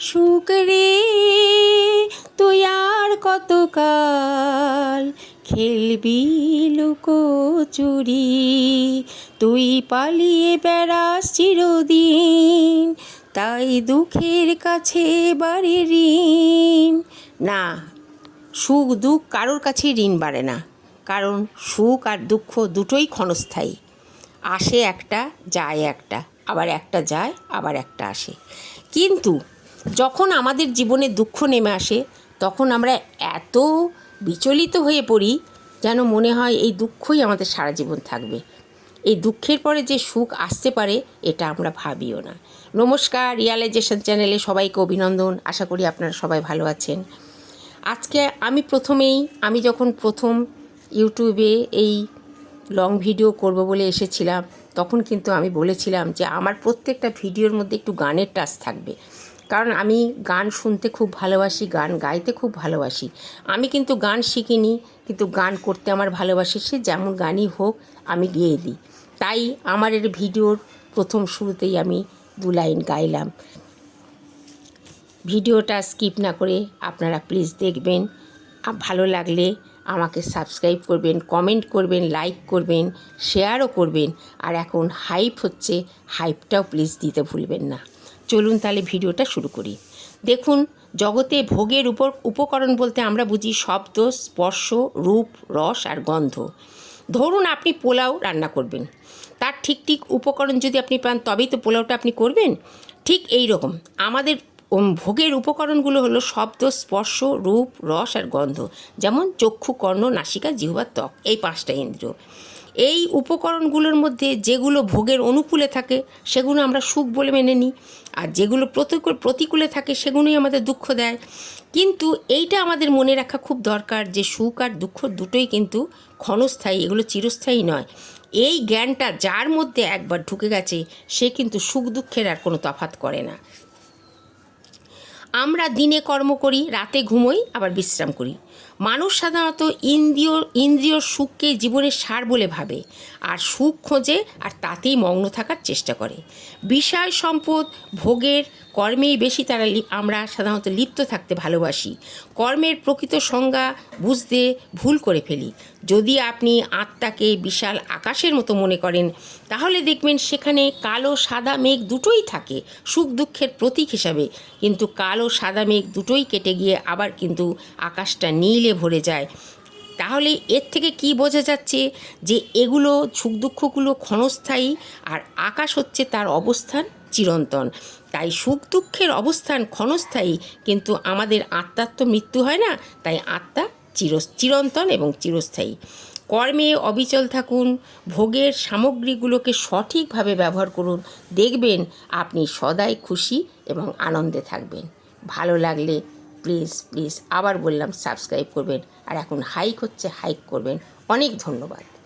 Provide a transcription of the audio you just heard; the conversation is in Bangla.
সুখ রে তুই আর কতকাল খেলবি লুকোচুরি? তুই পালিয়ে বেড়াস চিরদিন, তাই দুঃখের কাছে বাড়ি ঋণ। না, সুখ দুঃখ কারোর কাছে ঋণ বাড়ে না, কারণ সুখ আর দুঃখ দুটোই ক্ষণস্থায়ী। আসে একটা, যায় একটা, আবার একটা যায়, আবার একটা আসে। কিন্তু যখন আমাদের জীবনে দুঃখ নেমে আসে, তখন আমরা এত বিচলিত হয়ে পড়ি যেন মনে হয় এই দুঃখই আমাদের সারা জীবন থাকবে। এই দুঃখের পরে যে সুখ আসতে পারে, এটা আমরা ভাবিও না। নমস্কার, রিয়ালাইজেশন চ্যানেলে সবাইকে অভিনন্দন। আশা করি আপনারা সবাই ভালো আছেন। আজকে আমি প্রথমেই, আমি যখন প্রথম ইউটিউবে এই লং ভিডিও করব বলে এসেছিলাম, তখন কিন্তু আমি বলেছিলাম যে আমার প্রত্যেকটা ভিডিওর মধ্যে একটু গানের টাচ থাকবে। কারণ আমি গান শুনতে খুব ভালোবাসি, গান গাইতে খুব ভালোবাসি। আমি কিন্তু গান শিখিনি, কিন্তু গান করতে আমার ভালোবাসি, সে যেমন গানই হোক আমি গেয়ে দিই। তাই আমার এর ভিডিওর প্রথম শুরুতেই আমি দু লাইন গাইলাম। ভিডিওটা স্কিপ না করে আপনারা প্লিজ দেখবেন। ভালো লাগলে আমাকে সাবস্ক্রাইব করবেন, কমেন্ট করবেন, লাইক করবেন, শেয়ারও করবেন। আর এখন হাইপ হচ্ছে, হাইপটাও প্লিজ দিতে ভুলবেন না। চলুন তাহলে ভিডিওটা শুরু করি। দেখুন, জগতে ভোগের উপর উপকরণ বলতে আমরা বুঝি শব্দ, স্পর্শ, রূপ, রস আর গন্ধ। ধরুন আপনি পোলাও রান্না করবেন। তার ঠিক ঠিক উপকরণ যদি আপনি পান, তবেই তো পোলাওটা আপনি করবেন। ঠিক এই রকম। আমাদের ভোগের উপকরণগুলো হলো শব্দ, স্পর্শ, রূপ, রস আর গন্ধ। যেমন চক্ষু, কর্ণ, নাসিকা, জিহ্বা, ত্বক। এই পাঁচটা ইন্দ্রিয়। এই উপকরণগুলোর মধ্যে যেগুলো ভোগের অনুকূলে থাকে, সেগুলো আমরা সুখ বলে মেনে নিই। আর যেগুলো প্রতিকূল, প্রতিকূলে থাকে, সেগুলোই আমাদের দুঃখ দেয়। কিন্তু এইটা আমাদের মনে রাখা খুব দরকার যে সুখ আর দুঃখ দুটোই কিন্তু ক্ষণস্থায়ী, এগুলো চিরস্থায়ী নয়। এই জ্ঞানটা যার মধ্যে একবার ঢুকে গেছে, সে কিন্তু সুখ দুঃখের আর কোনো তফাৎ করে না। আমরা দিনে কর্ম করি, রাতে ঘুমোই, আবার বিশ্রাম করি। মানুষ সাধারণত ইন্দ্রিয় ইন্দ্রিয় সুখকে জীবনের সার বলে ভাবে, আর সুখ খোঁজে আর তাতেই মগ্ন থাকার চেষ্টা করে। বিষয় সম্পদ, ভোগের কর্মেই বেশি তারা আমরা সাধারণত লিপ্ত থাকতে ভালোবাসি। কর্মের প্রকৃত সংজ্ঞা বুঝতে ভুল করে ফেলি। যদি আপনি আত্মাকে বিশাল আকাশের মতো মনে করেন, তাহলে দেখবেন সেখানে কালো সাদা মেঘ দুটোই থাকে, সুখ দুঃখের প্রতীক হিসাবে। কিন্তু কালো সাদা মেঘ দুটোই কেটে গিয়ে আবার কিন্তু আকাশটা নীলে ভরে যায়। তাহলে এর থেকে কি বোঝা যাচ্ছে যে এগুলো সুখ দুঃখগুলো ক্ষণস্থায়ী আর আকাশ হচ্ছে তার অবস্থান চিরন্তন। তাই সুখ দুঃখের অবস্থান ক্ষণস্থায়ী। কিন্তু আমাদের আত্মার তো মৃত্যু হয় না, তাই আত্মা চির চিরন্তন এবং চিরস্থায়ী। কর্মে অবিচল থাকুন, ভোগের সামগ্রীগুলোকে সঠিকভাবে ব্যবহার করুন। দেখবেন আপনি সদাই খুশি এবং আনন্দে থাকবেন। ভালো লাগলে প্লিজ প্লিজ আবার বললাম সাবস্ক্রাইব করবেন। আর এখন হাইক হচ্ছে হাইক করবেন। অনেক ধন্যবাদ।